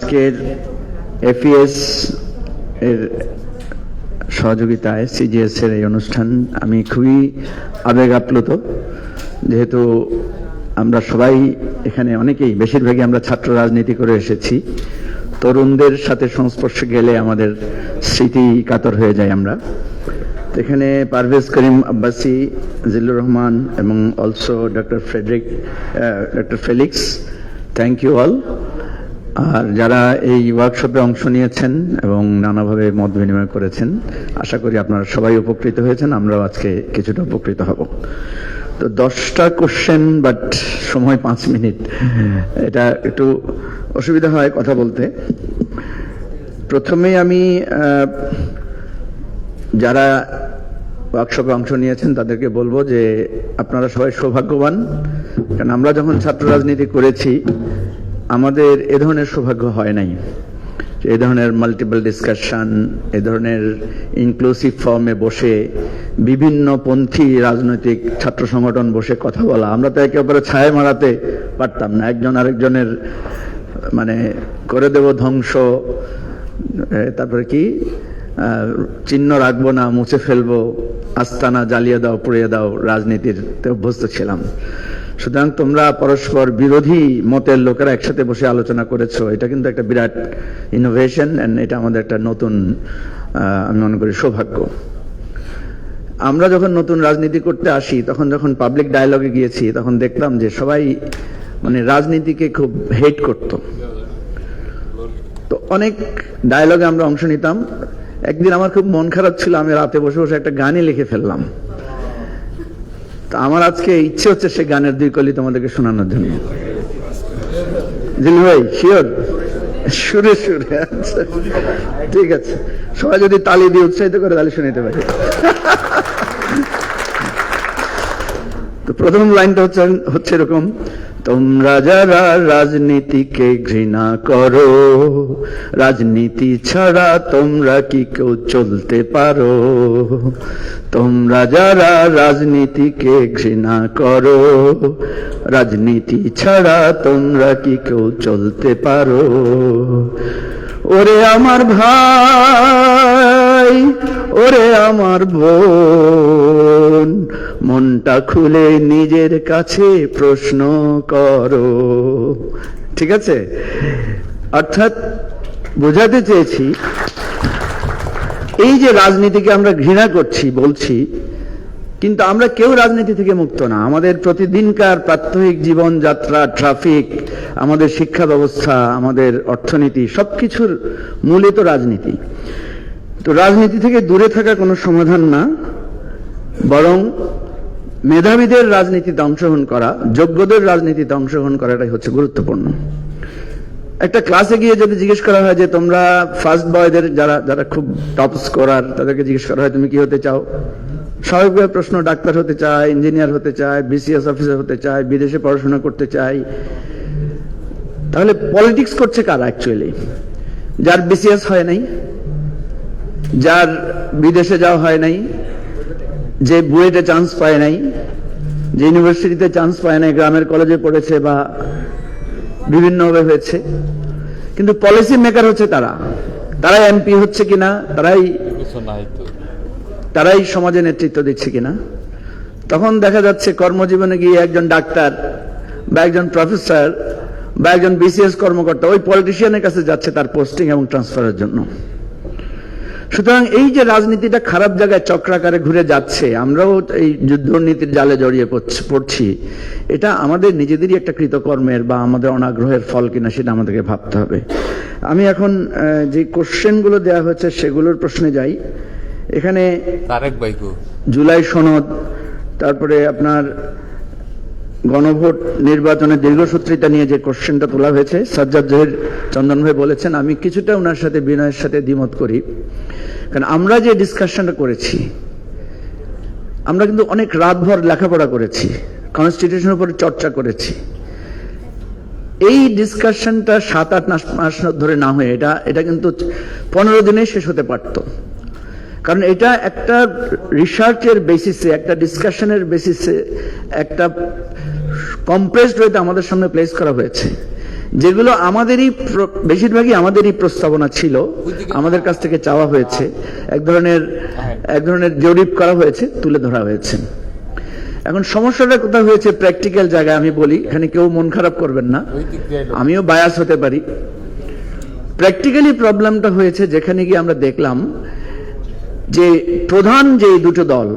আজকের এফিএস এর সহযোগিতায় সিজিএস এর এই অনুষ্ঠান আমি খুবই আবেগ আপ্লুত যেহেতু আমরা সবাই এখানে অনেকেই, বেশিরভাগই আমরা ছাত্র রাজনীতি করে এসেছি। তরুণদের সাথে সংস্পর্শে গেলে আমাদের স্মৃতি কাতর হয়ে যায় আমরা। এখানে পারভেজ করিম আব্বাসি, জিল্লুর রহমান এবং also doctor Frederick doctor Felix thank you all আর যারা এই ওয়ার্কশপে অংশ নিয়েছেন এবং নানাভাবে মত বিনিময় করেছেন, আশা করি আপনারা সবাই উপকৃত হয়েছেন, আমরাও আজকে কিছুটা উপকৃত হব। তো দশটা কোশ্চেন বাট সময় পাঁচ মিনিট। এটা একটু অসুবিধা হয় কথা বলতে। প্রথমেই আমি যারা ওয়ার্কশপে অংশ নিয়েছেন, তাদেরকে বলব যে আপনারা সবাই সৌভাগ্যবান। কারণ আমরা যখন ছাত্র রাজনীতি করেছি আমাদের এ ধরনের সৌভাগ্য হয় নাই। এ ধরনের মাল্টিপল ডিসকাশন এ ধরনের ইনক্লুসিভ ফর্মে বসে বিভিন্ন পন্থী রাজনৈতিক ছাত্র সংগঠন বসে কথা বলা। আমরা তো একে অপরে ছায় মারাতে পারতাম না। একজন আরেকজনের মানে করে দেব ধ্বংস তারপরে কি? চিহ্ন রাখব না, মুছে ফেলব, আস্তানা জ্বালিয়ে দাও, পুড়িয়ে দাও রাজনীতির অভ্যস্ত ছিলাম। সুতরাং তোমরা পরস্পর বিরোধী মতের লোকেরা একসাথে বসে আলোচনা করেছ। এটা কিন্তু একটা বিরাট ইনোভেশন এন্ড এটা আমাদের একটা নতুন আমি মনে করি সৌভাগ্য। আমরা যখন নতুন রাজনীতি করতে আসি, তখন যখন পাবলিক ডায়ালগে গিয়েছি, তখন দেখলাম যে সবাই মানে রাজনীতিকে খুব হেট করতো। তো অনেক ডায়লগে আমরা অংশ নিতাম। একদিন আমার খুব মন খারাপ ছিল, আমি রাতে বসে বসে একটা গানই লিখে ফেললাম। তো আমার আজকে ইচ্ছে হচ্ছে সে গানের দুই কলি তোমাদেরকে শোনানোর জন্য। ভাই শিওর সুরে সুরে আচ্ছা। ঠিক আছে। সবাই যদি তালি দিয়ে উৎসাহিত করে, তাহলে শুনিতে পারি। তো প্রথম লাইনটা হচ্ছে হচ্ছে এরকম। তোমরা যারা রাজনীতিকে ঘৃণা করো, রাজনীতি ছাড়া তোমরা কি কেউ চলতে পারো? তোমরা যারা রাজনীতিকে ঘৃণা করো, রাজনীতি ছাড়া তোমরা কি কেউ চলতে পারো? ওরে আমার ভাই, ওরে আমার বোন মনটা খুলে নিজের কাছে প্রশ্ন করো। ঠিক আছে? অর্থাৎ, বোঝাতে চেয়েছি, এই যে রাজনীতিকে আমরা ঘৃণা করছি, বলছি, কিন্তু আমরা কেউ রাজনীতি থেকে মুক্ত না। আমাদের প্রতিদিনকার প্রাত্যহিক জীবনযাত্রা ট্রাফিক, আমাদের শিক্ষা ব্যবস্থা, আমাদের অর্থনীতি, সবকিছুর মূলে তো রাজনীতি। তো রাজনীতি থেকে দূরে থাকা কোনো সমাধান না। বরং মেধাবীদের রাজনীতিতে অংশগ্রহণ করা, যোগ্যদের রাজনীতিতে অংশগ্রহণ করাটাই হচ্ছে গুরুত্বপূর্ণ। একটা ক্লাসে গিয়ে যদি জিজ্ঞেস করা হয় যে, তোমরা ফার্স্ট বয়দের যারা যারা খুব টপ স্কোরার তাদেরকে জিজ্ঞেস করা হয়, তুমি কি হতে চাও? স্বাভাবিকভাবে প্রশ্ন, ডাক্তার হতে চায় ইঞ্জিনিয়ার হতে চায় বিসিএস অফিসার হতে চায় বিদেশে পড়াশোনা করতে চায় তাহলে পলিটিক্স করছে কারা অ্যাকচুয়ালি যার বিসিএস হয় নাই, যার বিদেশে যাওয়া হয় নাই যে বুয়েটে চান্স পায় নাই, যে ইউনিভার্সিটিতে চান্স পায় নাই, গ্রামের কলেজে পড়েছে বা বিভিন্নভাবে হয়েছে, কিন্তু পলিসি মেকার হচ্ছে তারা। তারাই এমপি হচ্ছে কিনা, তারাই তারাই সমাজে নেতৃত্ব দিচ্ছে কিনা, তখন দেখা যাচ্ছে কর্মজীবনে গিয়ে একজন ডাক্তার বা একজন প্রফেসর বা একজন বিসিএস কর্মকর্তা ওই পলিটিশিয়ানের কাছে যাচ্ছে তার পোস্টিং এবং ট্রান্সফারের জন্য। সুতরাং এই যে রাজনীতিটা খারাপ জায়গায় চক্রাকারে ঘুরে যাচ্ছে আমরাও এই দুর্নীতির জালে জড়িয়ে পড়ছি- এটা আমাদের নিজেদেরই একটা কৃতকর্মের বা আমাদের অনাগ্রহের ফল কিনা সেটা আমাদেরকে ভাবতে হবে। আমি এখন যে কোশ্চেনগুলো দেওয়া হয়েছে সেগুলোর প্রশ্নে যাই। এখানে জুলাই সনদ তারপরে আপনার গণভোট নির্বাচনের দীর্ঘসূত্রিতা নিয়ে যে কোশ্চেনটা তোলা হয়েছে, সাজ্জাদ জহির চন্দন ভাই বলেছেন, আমি কিছুটা ওনার সাথে, বিনয়ের সাথে দ্বিমত করি। কারণ আমরা যে ডিসকাশনটা করেছি, আমরা কিন্তু অনেক রাতভর লেখাপড়া করেছি কনস্টিটিউশনের উপরে চর্চা করেছি। এই ডিসকাশনটা সাত আট মাস ধরে না হয়ে, এটা এটা কিন্তু পনেরো দিনে শেষ হতে পারতো। কারণ এটা একটা রিসার্চের বেসিসে একটা ডিসকাশনের বেসিসে একটা কম্প্রেসড ওয়েতে আমাদের সামনে প্লেস করা হয়েছে। যেগুলো আমাদেরই বেশিরভাগই আমাদেরই প্রস্তাবনা ছিল। আমাদের কাছ থেকে চাওয়া হয়েছে। এক ধরনের এক ধরনের জরিপ করা হয়েছে, তুলে ধরা হয়েছে। এখন সমস্যাটা কোথায় হয়েছে প্র্যাকটিক্যাল জায়গায় আমি বলি, এখানে কেউ মন খারাপ করবেন না। আমিও বায়াস হতে পারি। প্র্যাকটিক্যালি প্রবলেমটা হয়েছে যেখানে গিয়ে আমরা দেখলাম যে প্রধান যে দুটো দল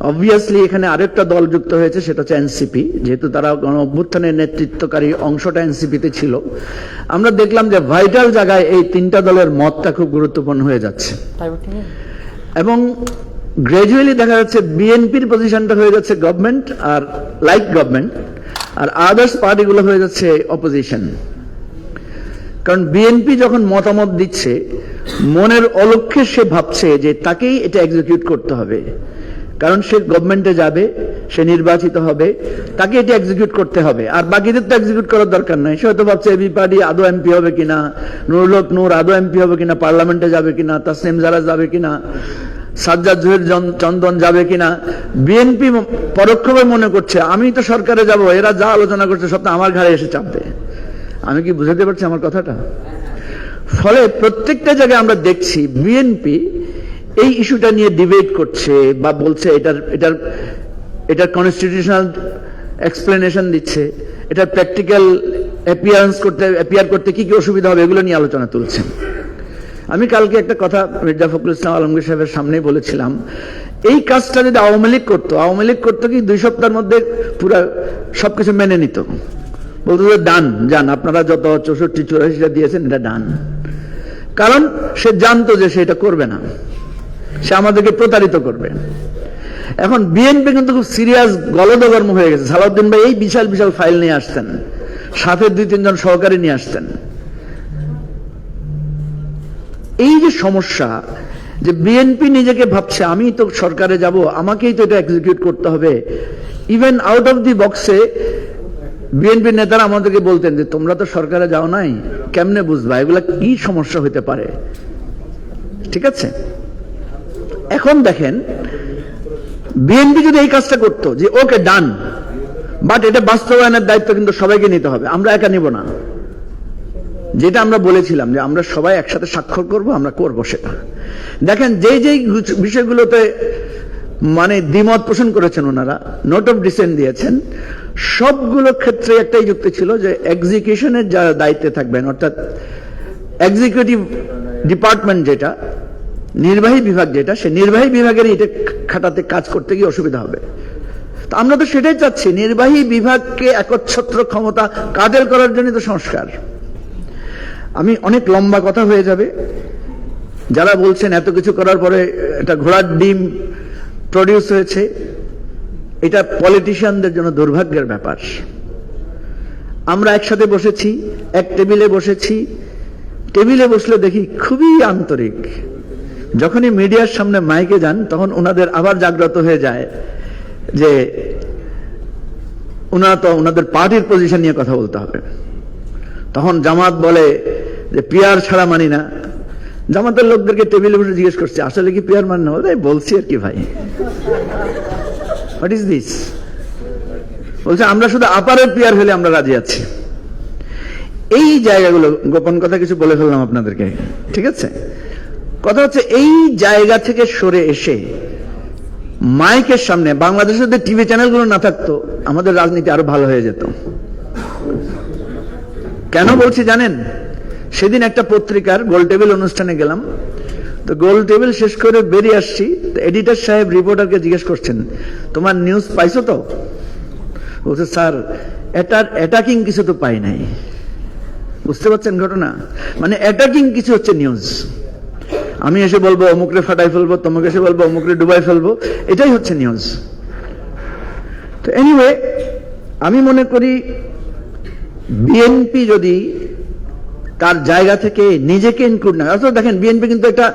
অবভিয়াসলি এখানে আরেকটা দল যুক্ত হয়েছে সেটা হচ্ছে এনসিপি যেহেতু তারা গণ অভ্যুত্থানের নেতৃত্বকারী অংশটা এনসিপিতে ছিল। আমরা দেখলাম যে ভাইটাল জায়গায় এই তিনটা দলের মতটা খুব গুরুত্বপূর্ণ হয়ে যাচ্ছে। এবং গ্রাজুয়ালি দেখা যাচ্ছে বিএনপির পজিশনটা হয়ে যাচ্ছে গভর্নমেন্ট আর লাইক গভর্নমেন্ট আর আদার্স পার্টিগুলো হয়ে যাচ্ছে অপোজিশন কারণ বিএনপি যখন মতামত দিচ্ছে মনের অলক্ষ্যে সে ভাবছে যে তাকেই এটা এক্সিকিউট করতে হবে। কারণ সে গভর্নমেন্টে যাবে, সে নির্বাচিত হবে, তাকে এটা এক্সিকিউট করতে হবে। আর বাকিদের তো এক্সিকিউট করার দরকার নাই। সে হয়তো ভাবছে এবি পার্টি আদৌ এমপি হবে কিনা? নুরুলক নূর আদৌ এমপি হবে কিনা? পার্লামেন্টে যাবে কিনা? তাসনিম জারা যাবে কিনা? সাজ্জাদ জহির চন্দন যাবে কিনা? বিএনপি পরোক্ষভাবে মনে করছে, আমি তো সরকারে যাব, এরা যা আলোচনা করছে সব আমার ঘাড়ে এসে চাপবে। আমি কি বুঝাতে পারছি আমার কথাটা? ফলে প্রত্যেকটা জায়গায় আমরা দেখছি বিএনপি এই ইস্যুটা নিয়ে ডিবেট করছে বা বলছে এটার এটার এটার কনস্টিটিউশনাল এক্সপ্লেনেশন দিচ্ছে, এটার প্র্যাকটিক্যাল অ্যাপিয়ারেন্স করতে অ্যাপিয়ার করতে কি কি অসুবিধা হবে এগুলো নিয়ে আলোচনা তুলছে। আমি কালকে একটা কথা মির্জা ফখরুল ইসলাম আলমগীর সাহেবের সামনেই বলেছিলাম, এই কাজটা যদি আওয়ামী লীগ করতো, আওয়ামী লীগ করতো কি দুই সপ্তাহের মধ্যে পুরো সবকিছু মেনে নিত? বলতো যে ডান যান, আপনারা যত চৌষট্টি, চুরাশিটা দিয়েছেন, এটা ডান কারণ সে জানতো যে সে এটা করবে না। সে আমাদেরকে প্রতারিত করবে। এখন বিএনপি কিন্তু খুব সিরিয়াস গলদগর্ম হয়ে গেছে। সালাউদ্দিন ভাই এই বিশাল বিশাল ফাইল নিয়ে আসতেন সাথে দুই, তিনজন সহকারী নিয়ে আসতেন এই যে সমস্যা যে বিএনপি নিজেকে ভাবছে, আমি তো সরকারে যাব, আমাকেই তো এটা এক্সিকিউট করতে হবে। ইভেন আউট অফ দি বক্সে বিএনপি নেতারা আমাদেরকে বলতেন যে, তোমরা তো সরকারে যাও নাই, কেমনে বুঝবা? এগুলা কি সমস্যা হতে পারে? ঠিক আছে? এখন দেখেন বিএনপি যদি এই কাজটা করতো, যে ওকে ডান বাট এটা বাস্তবায়নের দায়িত্ব কিন্তু সবাইকে নিতে হবে, আমরা একা নিব না। যেটা আমরা বলেছিলাম যে আমরা সবাই একসাথে স্বাক্ষর করব, আমরা করব সেটা। দেখেন, যেই যেই বিষয়গুলোতে মানে দ্বিমত পোষণ করেছেন ওনারা নোট অফ ডিসেন্ট দিয়েছেন, সবগুলো ক্ষেত্রে একটাই যুক্তি ছিল যে এক্সিকিউশনের যারা দায়িত্বে থাকবেন, অর্থাৎ এক্সিকিউটিভ ডিপার্টমেন্ট যেটা নির্বাহী বিভাগ যেটা, সে নির্বাহী বিভাগের এটা খাটাতে কাজ করতে গিয়ে অসুবিধা হবে। তো আমরা তো সেটাই চাচ্ছি, নির্বাহী বিভাগকে একচ্ছত্র ক্ষমতা কাদের করার জন্য তো সংস্কার। আমি অনেক লম্বা কথা হয়ে যাবে। যারা বলছেন এত কিছু করার পরে এটা ঘোড়ার ডিম প্রডিউস হয়েছে, এটা পলিটিশিয়ানদের জন্য দুর্ভাগ্যের ব্যাপার। আমরা একসাথে বসেছি, এক টেবিলে বসেছি, টেবিলে বসলে দেখি খুবই আন্তরিক। যখনই মিডিয়ার সামনে মাইকে যান তখন ওনাদের আবার জাগ্রত হয়ে যায় যে ওনারা তো ওনাদের পার্টির পজিশন নিয়ে কথা বলতে হবে। তখন জামাত বলে যে পিয়ার ছাড়া মানি না। জামাতের লোকদেরকে টেবিলে বসে জিজ্ঞেস করছে আসলে কি পিয়ার মানে না বলে, বলছি আর কি ভাই। হোয়াট ইজ দিস বলছে আমরা শুধু আপারের পিয়ার হলে আমরা রাজি আছি। এই জায়গাগুলো গোপন কথা কিছু বলে ফেললাম আপনাদেরকে ঠিক আছে? কথা হচ্ছে, এই জায়গা থেকে সরে এসে মাইকের সামনে বাংলাদেশের যে টিভি চ্যানেলগুলো না থাকতো, আমাদের রাজনীতি আরও ভালো হয়ে যেত। কেন বলছি জানেন? সেদিন একটা পত্রিকার গোল টেবিল অনুষ্ঠানে গেলাম। তো গোল টেবিল শেষ করে বেরিয়ে আসছি। এডিটর সাহেব, রিপোর্টারকে জিজ্ঞেস করছেন, তোমার নিউজ পাইছো তো? বলছে, স্যার, এটার অ্যাটাকিং কিছু তো পাই নাই। বুঝতে পারছেন ঘটনা? মানে অ্যাটাকিং কিছু হচ্ছে নিউজ আমি এসে বলব, অমুকরে ফাটাই ফেলব, তোমাকে এসে বলব, অমুকরে ডুবাই ফেলব। এটাই হচ্ছে নিউজ তো এনিওয়ে আমি মনে করি বিএনপি যদি তার জায়গা থেকে নিজেকে ইনক্লুড না অথবা দেখেন বিএনপি কিন্তু একটা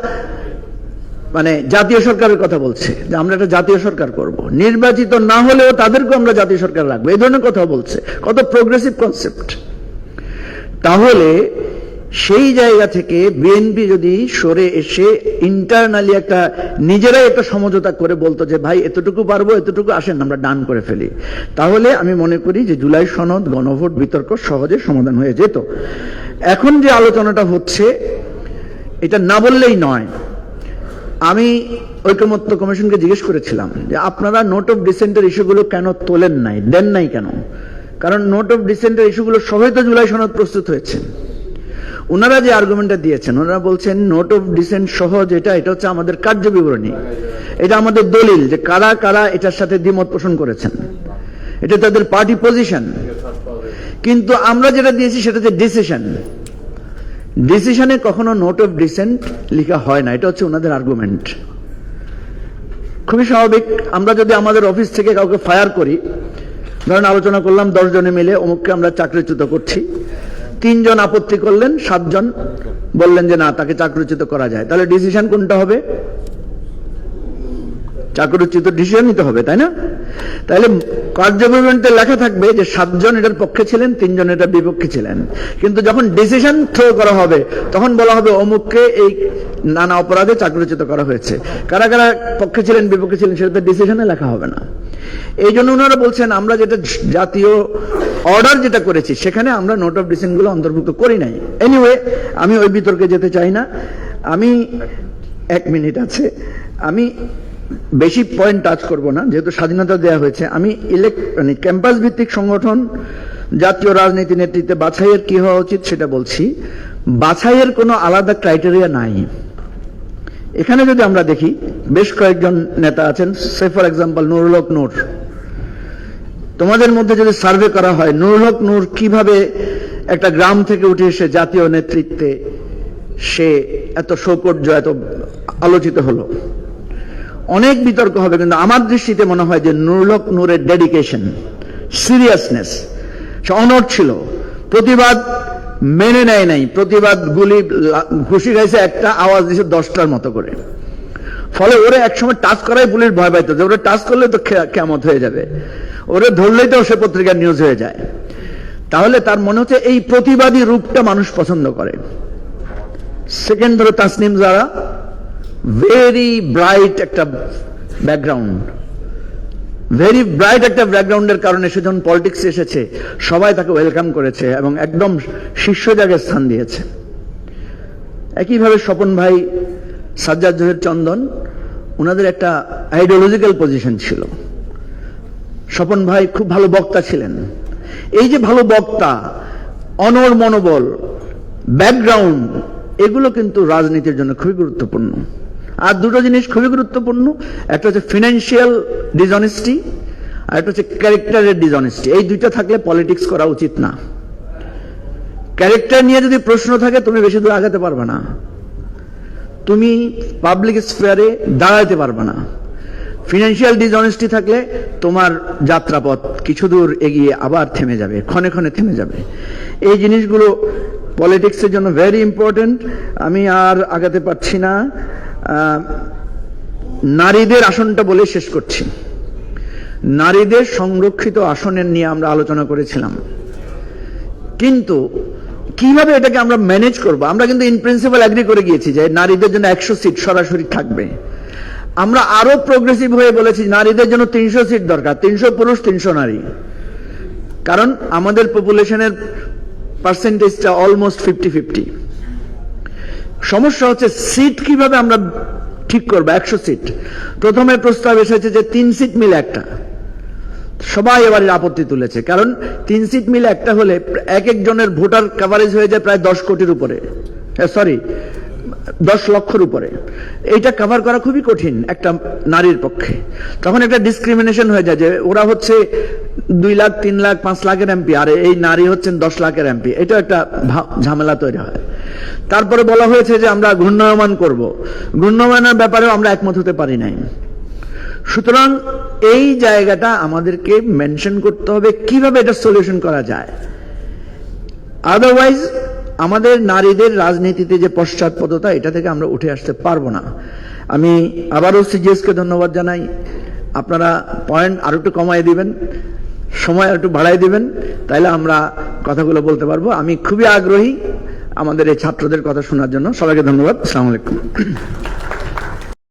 মানে জাতীয় সরকারের কথা বলছে, যে আমরা একটা জাতীয় সরকার করব। নির্বাচিত না হলেও তাদেরকেও আমরা জাতীয় সরকার রাখব, এই ধরনের কথা বলছে। কত প্রোগ্রেসিভ কনসেপ্ট তাহলে সেই জায়গা থেকে বিএনপি যদি সরে এসে ইন্টারনালি একটা নিজেরাই একটা সমঝোতা করে বলতো যে, ভাই, এতটুকু পারব, এতটুকু আসেন, আমরা ডান করে ফেলি। তাহলে আমি মনে করি যে, জুলাই সনদ, গণভোট, বিতর্ক সহজে সমাধান হয়ে যেত। এখন যে আলোচনাটা হচ্ছে, এটা না বললেই নয়। আমি ঐকমত্য কমিশনকে জিজ্ঞেস করেছিলাম যে, আপনারা নোট অফ ডিসেন্টের ইস্যুগুলো কেন তোলেন নাই, দেন নাই কেন? কারণ নোট অফ ডিসেন্টের ইস্যুগুলো সবাই তো জুলাই সনদ প্রস্তুত হয়েছে। ওনারা যে আর্গুমেন্টটা দিয়েছেন, ওনারা বলছেন নোট অফ ডিসেন্ট সহ যেটা, এটা হচ্ছে আমাদের কার্য বিবরণী। এটা আমাদের দলিল যে কারা কারা এটার সাথে দ্বিমত পোষণ করেছেন। এটা তাদের পার্টি পজিশন কিন্তু আমরা যেটা দিয়েছি, সেটা হচ্ছে ডিসিশন ডিসিশনে কখনো নোট অফ ডিসেন্ট লেখা হয় না। এটা হচ্ছে ওনাদের আর্গুমেন্ট খুবই স্বাভাবিক। আমরা যদি আমাদের অফিস থেকে কাউকে ফায়ার করি, ধরেন আলোচনা করলাম, দশ জনে মিলে অমুককে আমরা চাকরিচ্যুত করছি। তিনজন আপত্তি করলেন, সাতজন বললেন যে না, তাকে চাকরিচ্যুত করা যায়। তাহলে ডিসিশন কোনটা হবে? চাকরিচ্যুত ডিসিশন নিতে হবে, তাই না? তাহলে কার্যবিবরণীতে লেখা থাকবে যে সাতজন এটার পক্ষে ছিলেন, তিনজন এটার বিপক্ষে ছিলেন। কিন্তু যখন ডিসিশন থ্রো করা হবে, তখন বলা হবে অমুককে এই নানা অপরাধে চাকরিচ্যুত করা হয়েছে। কারা কারা পক্ষে ছিলেন, বিপক্ষে ছিলেন, সেটা তো ডিসিশনে লেখা হবে না। এই জন্য ওনারা বলছেন, আমরা যেটা জাতীয় অর্ডার যেটা করেছি, সেখানে আমরা নোট অফ ডিসেন্টগুলো অন্তর্ভুক্ত করি নাই। এনিওয়ে আমি ওই বিতর্কে যেতে চাই না। আমি এক মিনিট আছে। আমি বেশি পয়েন্ট টাচ করব না, যেহেতু স্বাধীনতা দেওয়া হয়েছে। আমি ইলেক্ট মানে ক্যাম্পাস ভিত্তিক সংগঠন, জাতীয় রাজনীতি নেতৃত্বে বাছাইয়ের কি হওয়া উচিত সেটা বলছি। বাছাইয়ের কোনো আলাদা ক্রাইটেরিয়া নাই। এখানে যদি আমরা দেখি, বেশ কয়েকজন নেতা আছেন। Say for example Nurul Haque Nur তোমাদের মধ্যে যদি সার্ভে করা হয় নুরুল হক নূর কীভাবে একটা গ্রাম থেকে উঠে এসে জাতীয় নেতৃত্বে সে এত সৌকর্য, এত আলোচিত হলো? অনেক বিতর্ক হবে, কিন্তু আমার দৃষ্টিতে মনে হয় যে নুরুল হক নূরের ডেডিকেশন সিরিয়াসনেস সে অনড় ছিল। প্রতিবাদ মেনে নেয় নাই, প্রতিবাদ গুলি, ঘুষি খাইছে একটা, আওয়াজ দিছে দশটার মতো করে। ফলে ওরে একসময় টাচ করাই পুলিশ ভয় পাইতো যে ওরা টাচ করলে তো কেমত হয়ে যাবে। ওরা ধরলেই তো সে পত্রিকার নিউজ হয়ে যায়। তাহলে তার মনে হচ্ছে এই প্রতিবাদী রূপটা মানুষ পছন্দ করে। সেকেন্ড ধরো তাসনিম যারা ভেরি ব্রাইট একটা ব্যাকগ্রাউন্ড ভেরি ব্রাইট একটা ব্যাকগ্রাউন্ডের কারণে সে যখন পলিটিক্স এসেছে, সবাই তাকে ওয়েলকাম করেছে এবং একদম শীর্ষ জায়গায় স্থান দিয়েছে। একইভাবে স্বপন ভাই, সাজ্জাদ জহির চন্দন ওনাদের একটা আইডিওলজিক্যাল পজিশন ছিল। স্বপন ভাই খুব ভালো বক্তা ছিলেন। এই যে ভালো বক্তা অনর মনোবল ব্যাকগ্রাউন্ড এগুলো কিন্তু রাজনীতির জন্য খুবই গুরুত্বপূর্ণ। আর দুটো জিনিস খুবই গুরুত্বপূর্ণ, একটা হচ্ছে ফিনান্সিয়াল ডিসঅনেস্টি আর একটা হচ্ছে ক্যারেক্টারের ডিসঅনেস্টি এই দুইটা থাকলে পলিটিক্স করা উচিত না। ক্যারেক্টার নিয়ে যদি প্রশ্ন থাকে, তুমি বেশি দূর আগাতে পারবে না। তুমি পাবলিক স্ফেয়ারে দাঁড়াতে পারবে না। ফিনান্সিয়াল ডিসঅনেস্টি থাকলে তোমার যাত্রাপথ কিছু দূর এগিয়ে আবার থেমে যাবে, ক্ষণে ক্ষণে থেমে যাবে। এই জিনিসগুলো পলিটিক্সের জন্য ভেরি ইম্পর্টেন্ট আমি আর আগাতে পারছি না। নারীদের আসনটা বলে শেষ করছি। নারীদের সংরক্ষিত আসনের নিয়ে আমরা আলোচনা করেছিলাম। কিন্তু কীভাবে এটাকে আমরা ম্যানেজ করব? আমরা কিন্তু ইন প্রিন্সিপাল অ্যাগ্রি করে গিয়েছি যে নারীদের জন্য একশো সিট সরাসরি থাকবে। আমরা আরও প্রোগ্রেসিভ হয়ে বলেছি নারীদের জন্য তিনশো সিট দরকার, তিনশো পুরুষ, তিনশো নারী। কারণ আমাদের পপুলেশনের পার্সেন্টেজটা অলমোস্ট ফিফটি ফিফটি সমস্যা হচ্ছে সিট কীভাবে আমরা ঠিক করব? একশো সিট প্রথমে প্রস্তাব এসেছে যে তিন সিট মিলে একটা। সবাই এবারে আপত্তি তুলেছে। কারণ তিন সিট মিলে একটা হলে এক একজনের ভোটার কাভারেজ হয়ে যায় প্রায় দশ কোটির উপরে। সরি দশ লক্ষর উপরে। এইটা কভার করা খুবই কঠিন একটা নারীর পক্ষে। তখন একটা ডিসক্রিমিনেশন হয়ে যায় যে ওরা হচ্ছে দুই লাখ, তিন লাখ, পাঁচ লাখের এমপি আর এই নারী হচ্ছেন দশ লাখের এমপি এটা একটা ঝামেলা তৈরি হয়। তারপরে বলা হয়েছে যে আমরা ঘূর্ণায়মান করব। ঘূর্ণায়মানের ব্যাপারেও আমরা একমত হতে পারি নাই। সুতরাং এই জায়গাটা আমাদেরকে মেনশন করতে হবে কীভাবে এটা সলিউশন করা যায়। আদারওয়াইজ আমাদের নারীদের রাজনীতিতে যে পশ্চাৎপদতা, এটা থেকে আমরা উঠে আসতে পারব না। আমি আবারও সিজিএসকে ধন্যবাদ জানাই। আপনারা পয়েন্ট আরও একটু কমায় দিবেন, সময় একটু বাড়াই দিবেন, তাইলে আমরা কথাগুলো বলতে পারব। আমি খুবই আগ্রহী আমাদের এই ছাত্রদের কথা শোনার জন্য। সবাইকে ধন্যবাদ। আসসালামু আলাইকুম।